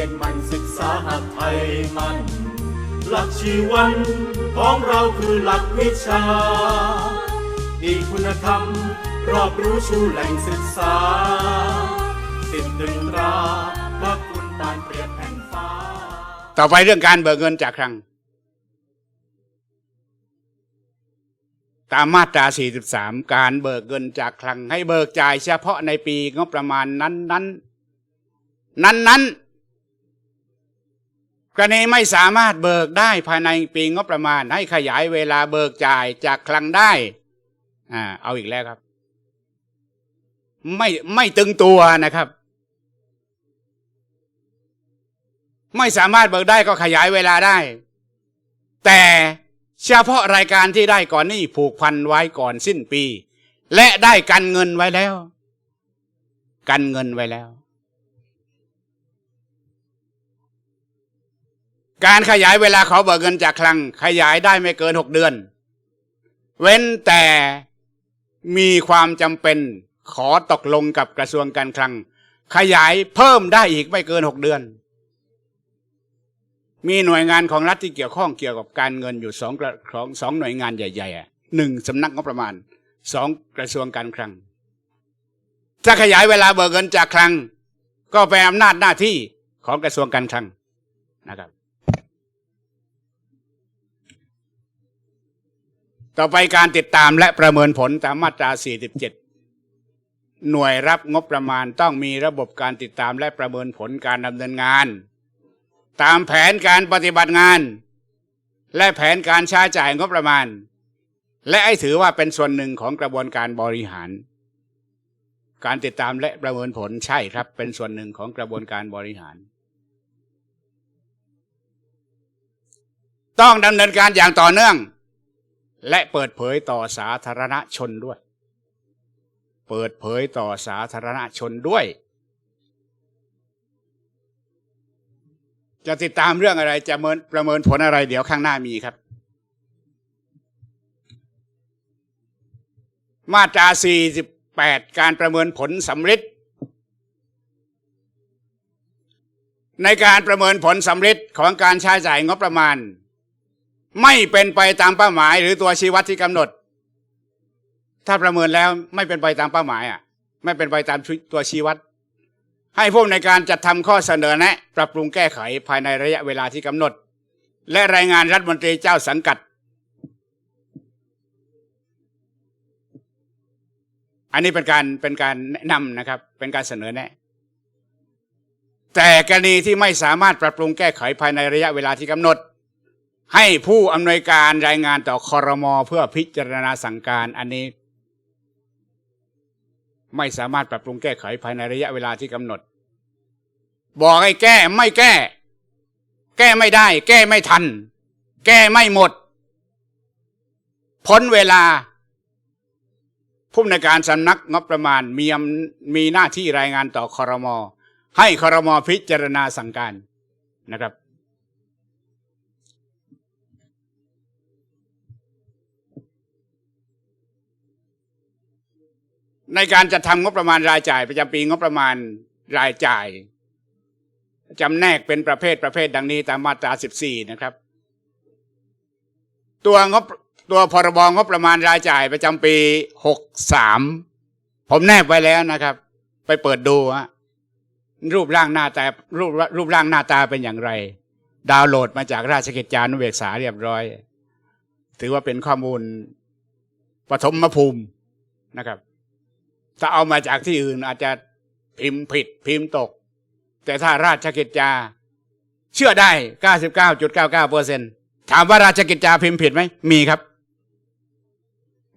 ยนมันศึกษาหัดไทยมัน หลักชีวันของเราคือหลักวิชา มีคุณธรรมรอบรู้ชูแหล่งศึกษาติดตึงราพระคุณปานเปรียบแผ่นฟ้า ต่อไปเรื่องการเบิกเงินจากคลัง ตามมาตรา 43 การเบิกเงินจากคลังให้เบิกจ่ายเฉพาะในปีงบประมาณนั้นนั้นนั้นนั้น กรณีไม่สามารถเบิกได้ภายในปีงบประมาณ ให้ขยายเวลาเบิกจ่ายจากคลังได้ อ่า เอาอีกแล้วครับ ไม่ไม่ตึงตัวนะครับ ไม่สามารถเบิกได้ก็ขยายเวลาได้ แต่เฉพาะรายการที่ได้ก่อนนี้ผูกพันไว้ก่อนสิ้นปี และได้กันเงินไว้แล้ว กันเงินไว้แล้ว การขยายเวลาขาเบิกเงินจากคลัง ขยายได้ไม่เกินหกเดือน เว้นแต่มีความจำเป็นขอตกลงกับกระทรวงการคลัง ขยายเพิ่มได้อีกไม่เกินหกเดือน มีหน่วยงานของรัฐที่เกี่ยวข้องเกี่ยวกับการเงินอยู่สองกระของสองหน่วยงานใหญ่ๆหนึ่งสำนักงบประมาณสองกระทรวงการคลังถ้าขยายเวลาเบิกเงินจากคลัง ก็เป็นอำนาจหน้าที่ของกระทรวงการคลังนะครับ ต่อไปการติดตามและประเมินผลตามมาตรา 47 หน่วยรับงบประมาณต้องมีระบบการติดตามและประเมินผลการดำเนินงาน ตามแผนการปฏิบัติงาน และแผนการใช้จ่ายงบประมาณ และให้ถือว่าเป็นส่วนหนึ่งของกระบวนการบริหาร การติดตามและประเมินผลใช่ครับ เป็นส่วนหนึ่งของกระบวนการบริหาร ต้องดำเนินการอย่างต่อเนื่อง และเปิดเผยต่อสาธารณชนด้วย เปิดเผยต่อสาธารณชนด้วย จะติดตามเรื่องอะไรจะเมินประเมินผลอะไรเดี๋ยวข้างหน้ามีครับ มาตรา 48 การประเมินผลสำเร็จในการประเมินผลสำเร็จของการใช้จ่ายงบประมาณ ไม่เป็นไปตามเป้าหมายหรือตัวชี้วัดที่กำหนด ถ้าประเมินแล้วไม่เป็นไปตามเป้าหมายอะ ไม่เป็นไปตามตัวชี้วัด ให้ผู้ในการจัดทำข้อเสนอแนะ ปรับปรุงแก้ไขภายในระยะเวลาที่กำหนด และรายงานรัฐมนตรีเจ้าสังกัด อันนี้เป็นการเป็นการแนะนำนะครับ เป็นการเสนอแนะ แต่กรณีที่ไม่สามารถปรับปรุงแก้ไขภายในระยะเวลาที่กำหนด ให้ผู้อำนวยการรายงานต่อคอรมอเพื่อพิจารณาสั่งการอันนี้ ไม่สามารถปรับปรุงแก้ไขภายในระยะเวลาที่กำหนด บอกให้แก้ไม่แก้ แก้ไม่ได้ แก้ไม่ทัน แก้ไม่หมด พ้นเวลา ผู้ในวยการสำนักงบประมาณมีอำมีหน้าที่รายงานต่อคอรมอให้คอรมอพิจารณาสั่งการนะครับ ในการจัดทำงบประมาณรายจ่าย ประจำปีงบประมาณรายจ่ายจำแนกเป็นประเภทประเภทดังนี้ตามมาตรา 14 นะครับ ตัวงบตัวพรบงบประมาณรายจ่ายประจำปี 63 ผมแนบไว้แล้วนะครับ ไปเปิดดูฮะรูปร่างหน้าตารูปรูปร่างหน้าตาเป็นอย่างไร ดาวน์โหลดมาจากราชกิจจานุเบกษาเรียบร้อย ถือว่าเป็นข้อมูลปฐมภูมินะครับ ถ้าเอามาจากที่อื่นอาจจะพิมพ์ผิดพิมพ์ตก แต่ถ้าราชกิจจา เชื่อได้99.99เปอร์เซ็นถามว่าราชกิจจาพิมพ์ผิดไหมมีครับ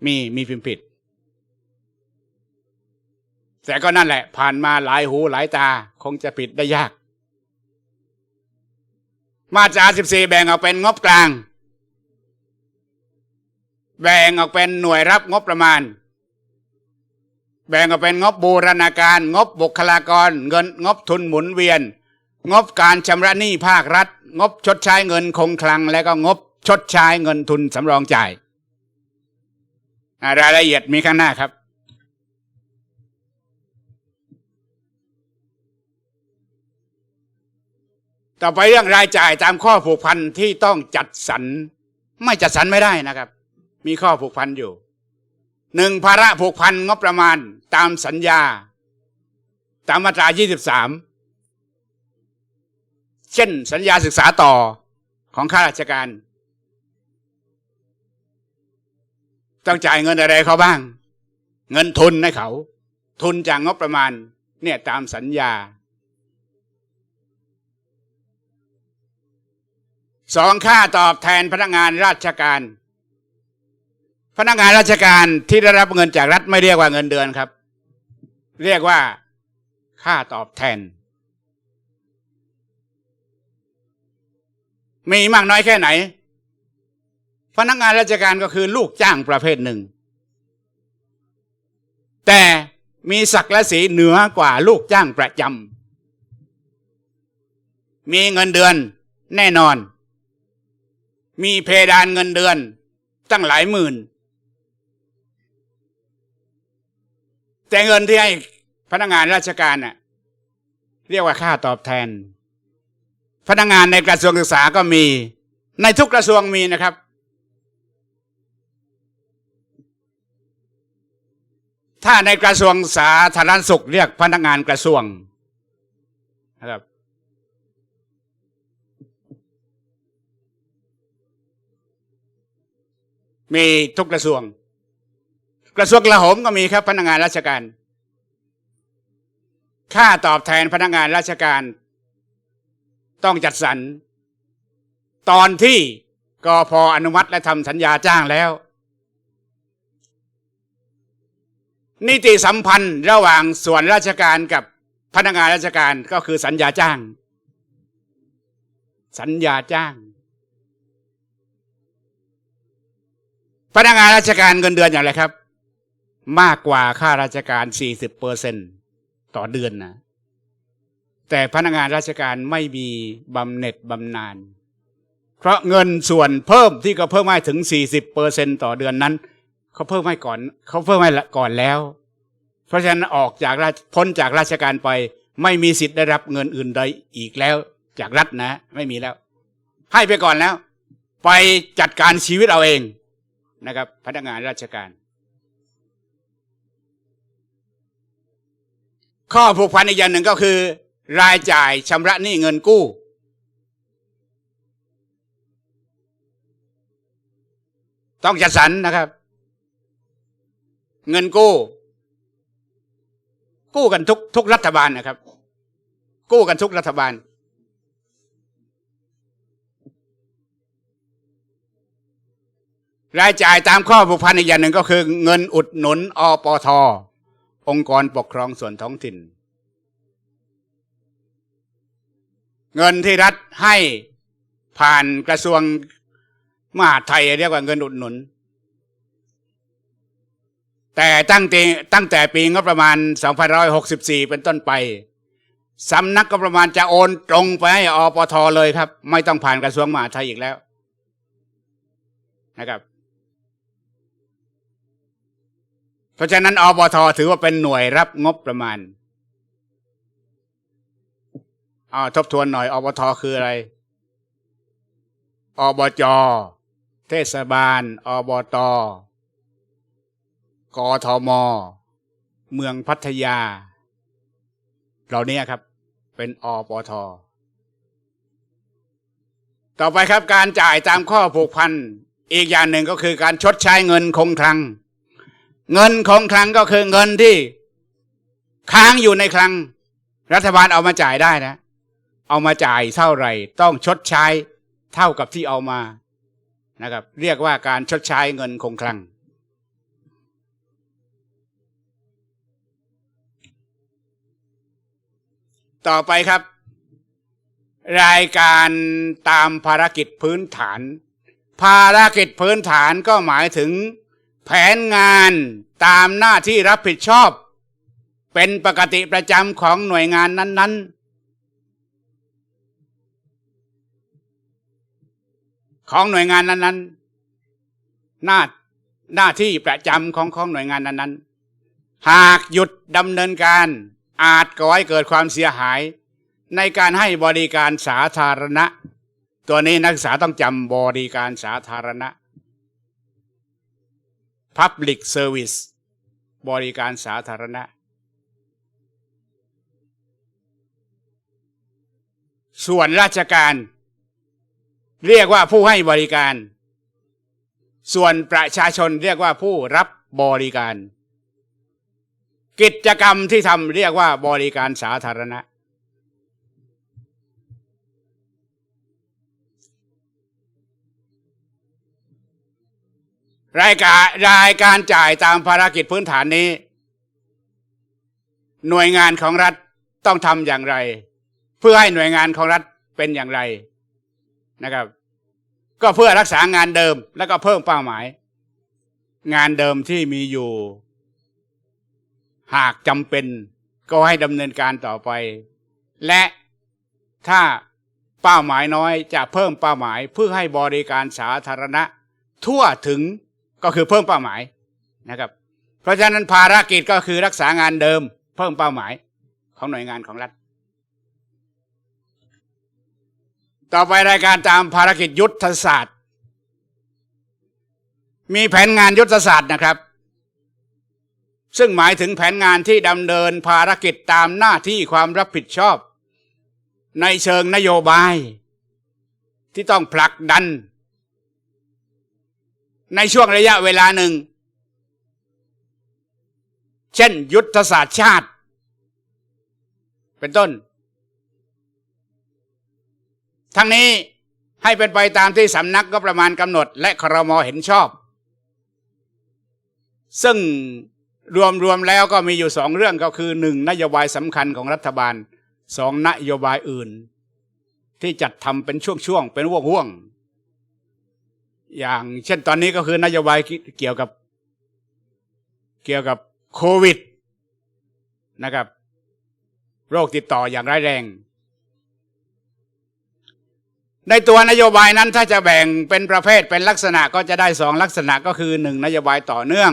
มีมีพิมพ์ผิด แต่ก็นั่นแหละ ผ่านมาหลายหูหลายตาคงจะผิดได้ยาก มาตรา14แบ่งออกเป็นงบกลาง แบ่งออกเป็นหน่วยรับงบประมาณ แบ่งออกเป็นงบบูรณาการ งบบุคลากร เงินงบทุนหมุนเวียน งบการชำระหนี้ภาครัฐ งบชดใช้เงินคงคลัง และก็งบชดใช้เงินทุนสำรองจ่ายรายละเอียดมีข้างหน้าครับ ต่อไปเรื่องรายจ่ายตามข้อผูกพันที่ต้องจัดสรรไม่จัดสรรไม่ได้นะครับ มีข้อผูกพันอยู่ หนึ่งภาระผูกพันงบประมาณตามสัญญา ตามมาตรา 23 เช่นสัญญาศึกษาต่อของข้าราชการ ต้องจ่ายเงินอะไรเขาบ้าง เงินทุนให้เขา ทุนจากงบประมาณ เนี่ยตามสัญญาสองค่าตอบแทนพนักงานราชการ พนักงานราชการที่ได้รับเงินจากรัฐไม่เรียกว่าเงินเดือนครับ เรียกว่าค่าตอบแทน มีมากน้อยแค่ไหน พนักงานราชการก็คือลูกจ้างประเภทหนึ่ง แต่มีศักดิ์และสีเหนือกว่าลูกจ้างประจำมีเงินเดือนแน่นอน มีเพดานเงินเดือนตั้งหลายหมื่น แต่เงินที่ให้พนักงานราชการน่ะเรียกว่าค่าตอบแทน พนักงานในกระทรวงศึกษาก็มี ในทุกกระทรวงมีนะครับ ถ้าในกระทรวงสาธารณสุข เรียกพนักงานกระทรวงนะครับมีทุกกระทรวง กระทรวงกลาโหมก็มีครับพนักงานราชการ ค่าตอบแทนพนักงานราชการ ต้องจัดสรร ตอนที่กอพอนุมัติและทำสัญญาจ้างแล้ว นิติสัมพันธ์ระหว่างส่วนราชการกับพนักงานราชการก็คือสัญญาจ้าง สัญญาจ้าง พนักงานราชการเงินเดือนอย่างไรครับ มากกว่าค่าราชการ40เปอร์เซนต่อเดือนนะแต่พนักงานราชการไม่มีบำเหน็จบำนาญเพราะเงินส่วนเพิ่มที่เขาเพิ่มให้ถึง40เปอร์เซนต่อเดือนนั้นเขาเพิ่มให้ก่อนเขาเพิ่มให้ก่อนแล้ว เพราะฉะนั้นออกจากพ้นจากราชการไป ไม่มีสิทธิ์ได้รับเงินอื่นใดอีกแล้ว จากรัฐนะ ไม่มีแล้ว ให้ไปก่อนแล้ว ไปจัดการชีวิตเอาเองนะครับ พนักงานราชการ ข้อผูกพันอีกอย่างหนึ่งก็คือ รายจ่ายชำระหนี้เงินกู้ ต้องจัดสรรนะครับ เงินกู้ กู้กันทุกทุกรัฐบาลนะครับ กู้กันทุกรัฐบาล รายจ่ายตามข้อผูกพันอีกอย่างหนึ่งก็คือ เงินอุดหนุนอปทอ องค์กรปกครองส่วนท้องถิ่น เงินที่รัฐให้ผ่านกระทรวงมหาดไทยเรียกว่าเงินอุดหนุน แต่ตั้งแต่ตั้งแต่ปีงบประมาณ 2564 เป็นต้นไปสำนักก็ประมาณจะโอนตรงไปให้อปทเลยครับ ไม่ต้องผ่านกระทรวงมหาดไทยอีกแล้วนะครับ เพราะฉะนั้นอบทถือว่าเป็นหน่วยรับงบประมาณอาทบทวนหน่อยอบทคืออะไร อบจ เทศบาล อบต กทม เมืองพัทยา เหล่านี้ครับ เป็นอปทต่อไปครับการจ่ายตามข้อผูกพัน อีกอย่างหนึ่งก็คือการชดใช้เงินคงคลัง เงินคงคลังก็คือเงินที่ค้างอยู่ในคลัง รัฐบาลเอามาจ่ายได้นะ เอามาจ่ายเท่าไหร่ ต้องชดใช้เท่ากับที่เอามานะครับ เรียกว่าการชดใช้เงินคงคลัง ต่อไปครับ รายการตามภารกิจพื้นฐาน ภารกิจพื้นฐานก็หมายถึง แผนงานตามหน้าที่รับผิดชอบ เป็นปกติประจำของหน่วยงานนั้น ๆ ของหน่วยงานนั้น ๆ หน้าหน้าที่ประจำของของหน่วยงานนั้น ๆ หากหยุดดำเนินการอาจก่อให้เกิดความเสียหาย ในการให้บริการสาธารณะ ตัวนี้นักศึกษาต้องจำบริการสาธารณะ Public Service บริการสาธารณะ ส่วนราชการ เรียกว่าผู้ให้บริการ ส่วนประชาชนเรียกว่าผู้รับบริการ กิจกรรมที่ทำเรียกว่าบริการสาธารณะ รายการรายการจ่ายตามภารกิจพื้นฐานนี้ หน่วยงานของรัฐต้องทำอย่างไร เพื่อให้หน่วยงานของรัฐเป็นอย่างไรนะครับ ก็เพื่อรักษางานเดิมแล้วก็เพิ่มเป้าหมาย งานเดิมที่มีอยู่ หากจำเป็นก็ให้ดำเนินการต่อไป และถ้าเป้าหมายน้อยจะเพิ่มเป้าหมายเพื่อให้บริการสาธารณะ ทั่วถึง ก็คือเพิ่มเป้าหมายนะครับ เพราะฉะนั้นภารกิจก็คือรักษางานเดิม เพิ่มเป้าหมายของหน่วยงานของรัฐ ต่อไปรายการตามภารกิจยุทธศาสตร์ มีแผนงานยุทธศาสตร์นะครับ ซึ่งหมายถึงแผนงานที่ดำเนินภารกิจตามหน้าที่ความรับผิดชอบ ในเชิงนโยบาย ที่ต้องผลักดัน ในช่วงระยะเวลาหนึ่ง เช่น ยุทธศาสตร์ชาติ เป็นต้น ทั้งนี้ให้เป็นไปตามที่สำนักก็ประมาณกำหนด และครมเห็นชอบ ซึ่งรวมรวมแล้วก็มีอยู่สองเรื่องก็คือหนึ่งนโยบายสำคัญของรัฐบาลสองนโยบายอื่น ที่จัดทำเป็นช่วงๆเป็นห่วงๆ อย่างเช่นตอนนี้ก็คือนโยบายเกี่ยวกับ เกี่ยวกับโควิดนะครับ โรคติดต่ออย่างร้ายแรง ในตัวนโยบายนั้นถ้าจะแบ่งเป็นประเภทเป็นลักษณะก็จะได้สองลักษณะก็คือหนึ่งนโยบายต่อเนื่อง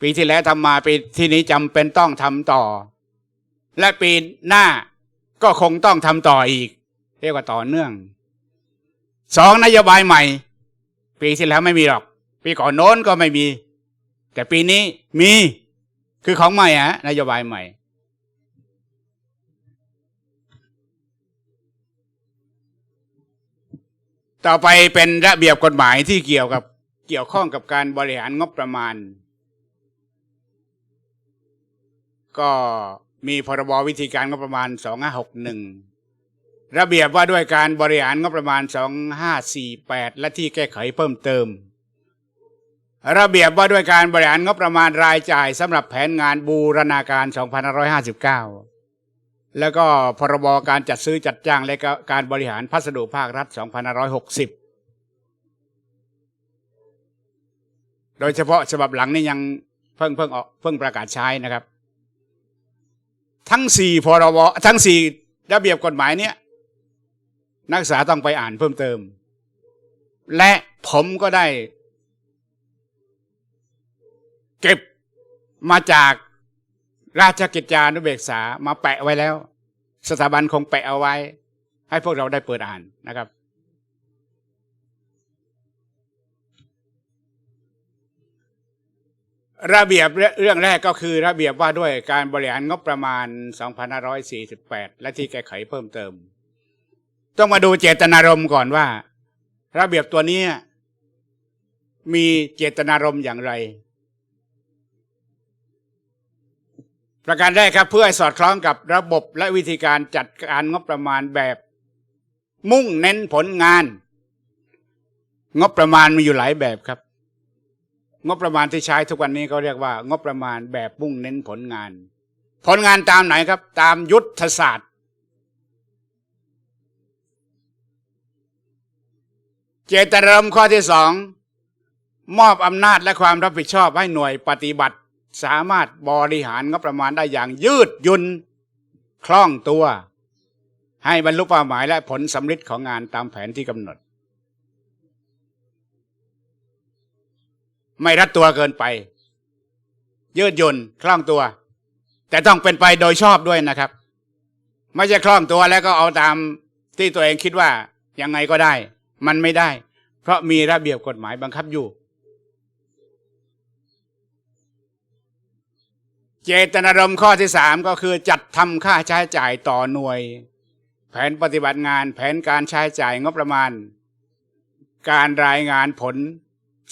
ปีที่แล้วทำมาปีที่นี้จำเป็นต้องทำต่อ และปีหน้าก็คงต้องทำต่ออีก เรียกว่าต่อเนื่องสองนโยบายใหม่ ปีที่แล้วไม่มีหรอก ปีก่อนโน้นก็ไม่มี แต่ปีนี้มีคือของใหม่ฮะนโยบายใหม่ ต่อไปเป็นระเบียบกฎหมายที่เกี่ยวกับเกี่ยวข้องกับการบริหารงบประมาณ ก็มีพรบวิธีการงบประมาณ2561 ระเบียบว่าด้วยการบริหารงบประมาณ 2548 และที่แก้ไขเพิ่มเติม ระเบียบว่าด้วยการบริหารงบประมาณรายจ่ายสำหรับแผนงานบูรณาการ 2559 แล้วก็พรบการจัดซื้อจัดจ้างและการบริหารพัสดุภาครัฐ 2560 โดยเฉพาะฉบับหลังนี่ยังเพิ่งเพิ่งออกเพิ่งประกาศใช้นะครับ ทั้งสี่พรบทั้งสี่ระเบียบกฎหมายเนี้ย นักศึกษาต้องไปอ่านเพิ่มเติม และผมก็ได้ เก็บมาจากราชกิจจานุเบกษามาแปะไว้แล้ว สถาบันคงแปะเอาไว้ ให้พวกเราได้เปิดอ่านนะครับ ระเบียบเรื่องแรกก็คือระเบียบว่าด้วยการบริหารงบประมาณ 2548 และที่แก้ไขเพิ่มเติม ต้องมาดูเจตนารมณ์ก่อนว่า ระเบียบตัวนี้มีเจตนารมณ์อย่างไร ประการแรกครับ เพื่อให้สอดคล้องกับระบบและวิธีการจัดการงบประมาณแบบ มุ่งเน้นผลงาน งบประมาณมีอยู่หลายแบบครับ งบประมาณที่ใช้ทุกวันนี้เขาเรียกว่า งบประมาณแบบมุ่งเน้นผลงาน ผลงานตามไหนครับ ตามยุทธศาสตร์ เจตนารมณ์ข้อที่สองมอบอำนาจและความรับผิดชอบให้หน่วยปฏิบัติ สามารถบริหารงบประมาณได้อย่างยืดยุนคล่องตัว ให้บรรลุเป้าหมายและผลสำเร็จของงานตามแผนที่กำหนด ไม่รัดตัวเกินไป ยืดหยุ่นคล่องตัว แต่ต้องเป็นไปโดยชอบด้วยนะครับ ไม่ใช่คล่องตัวแล้วก็เอาตามที่ตัวเองคิดว่ายังไงก็ได้ มันไม่ได้ เพราะมีระเบียบกฎหมายบังคับอยู่ เจตนารมณ์ข้อที่สามก็คือจัดทำค่าใช้จ่ายต่อหน่วย แผนปฏิบัติงานแผนการใช้จ่ายงบประมาณ การรายงานผล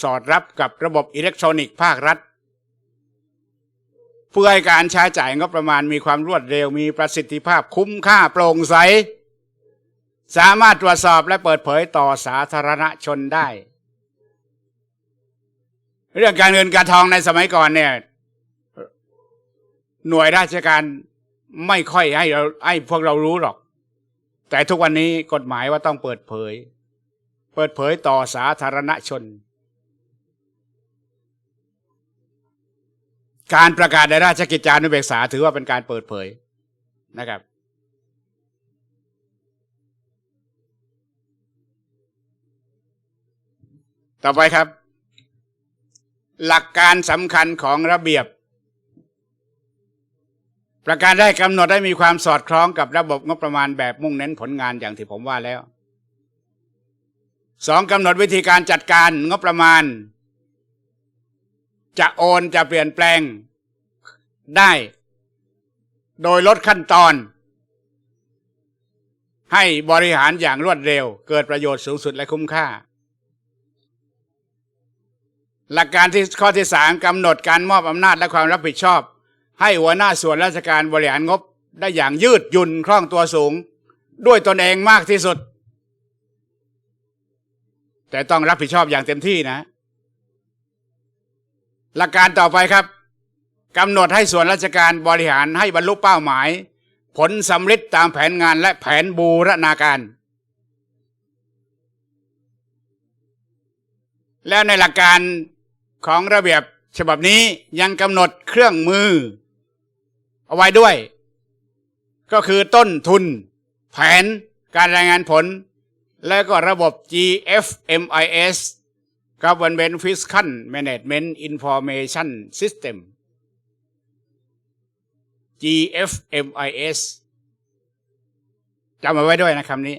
สอดรับกับระบบอิเล็กทรอนิกส์ภาครัฐเพื่อให้การใช้จ่ายงบประมาณมีความรวดเร็วมีประสิทธิภาพคุ้มค่าโปร่งใส สามารถตรวจสอบและเปิดเผยต่อสาธารณชนได้ เรื่องการเงินการทองในสมัยก่อนเนี่ย หน่วยราชการไม่ค่อยให้เราให้พวกเรารู้หรอก แต่ทุกวันนี้กฎหมายว่าต้องเปิดเผย เปิดเผยต่อสาธารณชน การประกาศในราชกิจจานุเบกษาถือว่าเป็นการเปิดเผยนะครับ ต่อไปครับ หลักการสำคัญของระเบียบ ประการได้กำหนดให้มีความสอดคล้องกับระบบงบประมาณแบบมุ่งเน้นผลงานอย่างที่ผมว่าแล้วสองกำหนดวิธีการจัดการงบประมาณ จะโอนจะเปลี่ยนแปลงได้ โดยลดขั้นตอน ให้บริหารอย่างรวดเร็ว เกิดประโยชน์สูงสุดและคุ้มค่า หลักการที่ข้อที่สามกำหนดการมอบอำนาจและความรับผิดชอบ ให้หัวหน้าส่วนราชการบริหารงบได้อย่างยืดหยุ่นคล่องตัวสูง ด้วยตนเองมากที่สุด แต่ต้องรับผิดชอบอย่างเต็มที่นะ หลักการต่อไปครับกำหนดให้ส่วนราชการบริหารให้บรรลุเป้าหมาย ผลสำเร็จตามแผนงานและแผนบูรณาการ แล้วในหลักการ ของระเบียบฉบับนี้ยังกำหนดเครื่องมือ เอาไว้ด้วย ก็คือต้นทุน แผนการรายงานผล และก็ระบบ GFMIS Government Fiscal Management Information System GFMIS จำเอาไว้ด้วยนะคำนี้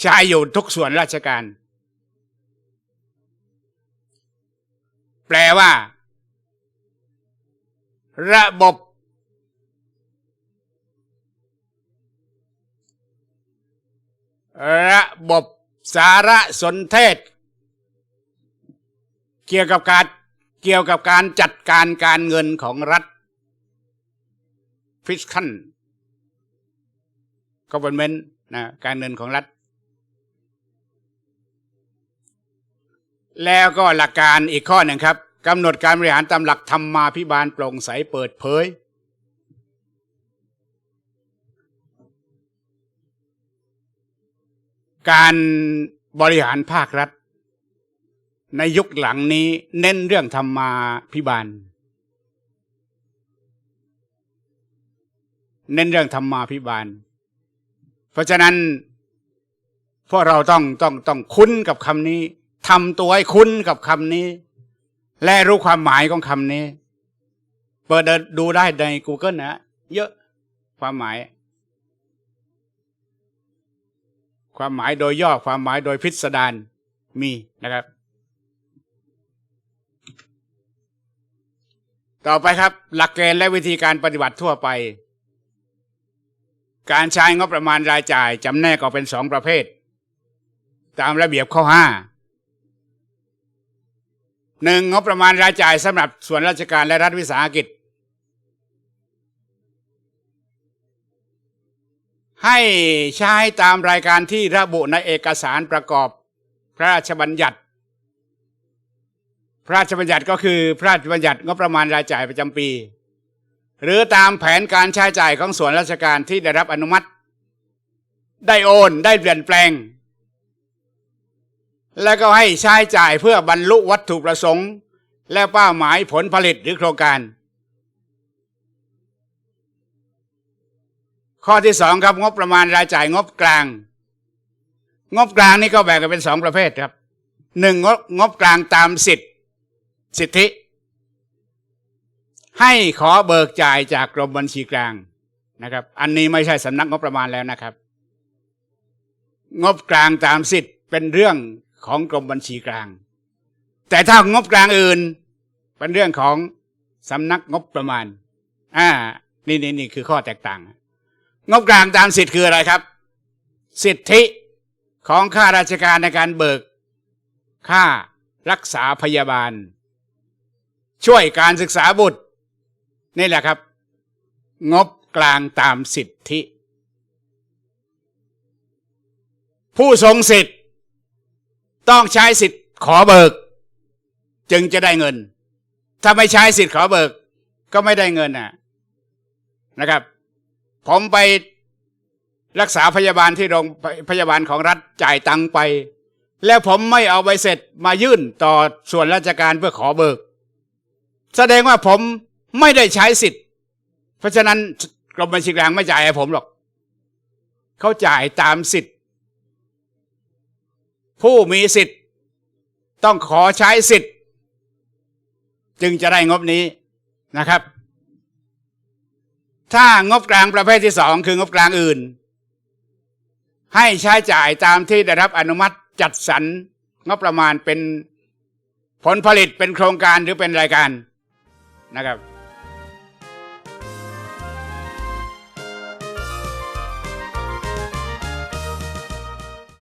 ใช้อยู่ทุกส่วนราชการ แปลว่า ระบบ ระบบสารสนเทศ เกี่ยวกับการเกี่ยวกับการจัดการการเงินของรัฐฟิสคันก o บ e r n m e n t นะการเงินของรัฐ แล้วก็หลักการอีกข้อหนึ่งครับกำหนดการบริหารตามหลักธรรมมาภิบาลโปร่งใสเปิดเผย การบริหารภาครัฐ ในยุคหลังนี้เน้นเรื่องธรรมมาภิบาล เน้นเรื่องธรรมมาภิบาล เพราะฉะนั้นพวกเราต้องต้องต้องคุ้นกับคำนี้ ทำตัวให้คุ้นกับคำนี้ และรู้ความหมายของคำนี้ เปิดดูได้ใน Google นะเยอะความหมาย ความหมายโดยย่อความหมายโดยพิสดารมีนะครับ ต่อไปครับ หลักเกณฑ์และวิธีการปฏิบัติทั่วไป การใช้งบประมาณรายจ่ายจำแนกออกเป็นสองประเภท ตามระเบียบข้อห้า หนึ่งงบประมาณรายจ่ายสำหรับส่วนราชการและรัฐวิสาหกิจ ให้ใช้ตามรายการที่ระบุในเอกสารประกอบพระราชบัญญัติ พระราชบัญญัติก็คือพระราชบัญญัติงบประมาณรายจ่ายประจำปี หรือตามแผนการใช้จ่ายของส่วนราชการที่ได้รับอนุมัติ ได้โอนได้เปลี่ยนแปลง และก็ให้ใช้จ่ายเพื่อบรรลุวัตถุประสงค์ และเป้าหมายผลผลิตหรือโครงการ ข้อที่สองครับงบประมาณรายจ่ายงบกลาง งบกลางนี่ก็แบ่งกันเป็นสองประเภทครับหนึ่งงบงบกลางตามสิทธิสิทธิ ให้ขอเบิกจ่ายจากกรมบัญชีกลางนะครับ อันนี้ไม่ใช่สำนักงบประมาณแล้วนะครับ งบกลางตามสิทธิ์เป็นเรื่อง ของกรมบัญชีกลาง แต่ถ้างบกลางอื่น เป็นเรื่องของสำนักงบประมาณ อ่า นี่นี่นี่คือข้อแตกต่าง งบกลางตามสิทธิ์คืออะไรครับ สิทธิของข้าราชการในการเบิก ค่ารักษาพยาบาล ช่วยการศึกษาบุตร นี่แหละครับ งบกลางตามสิทธิ ผู้ทรงสิทธิ์ ต้องใช้สิทธิ์ขอเบิก จึงจะได้เงิน ถ้าไม่ใช้สิทธิ์ขอเบิก ก็ไม่ได้เงินน่ะนะครับ ผมไปรักษาพยาบาลที่โรงพยาบาลของรัฐจ่ายตังค์ไป แล้วผมไม่เอาใบเสร็จมายื่นต่อส่วนราชการเพื่อขอเบิก แสดงว่าผมไม่ได้ใช้สิทธิ์ เพราะฉะนั้นกรมบัญชีกลางไม่จ่ายให้ผมหรอก เขาจ่ายตามสิทธิ์ ผู้มีสิทธิ์ ต้องขอใช้สิทธิ์ จึงจะได้งบนี้นะครับ ถ้างบกลางประเภทที่สองคืองบกลางอื่น ให้ใช้จ่ายตามที่ได้รับอนุมัติจัดสรรงบประมาณเป็นผลผลิตเป็นโครงการหรือเป็นรายการนะครับ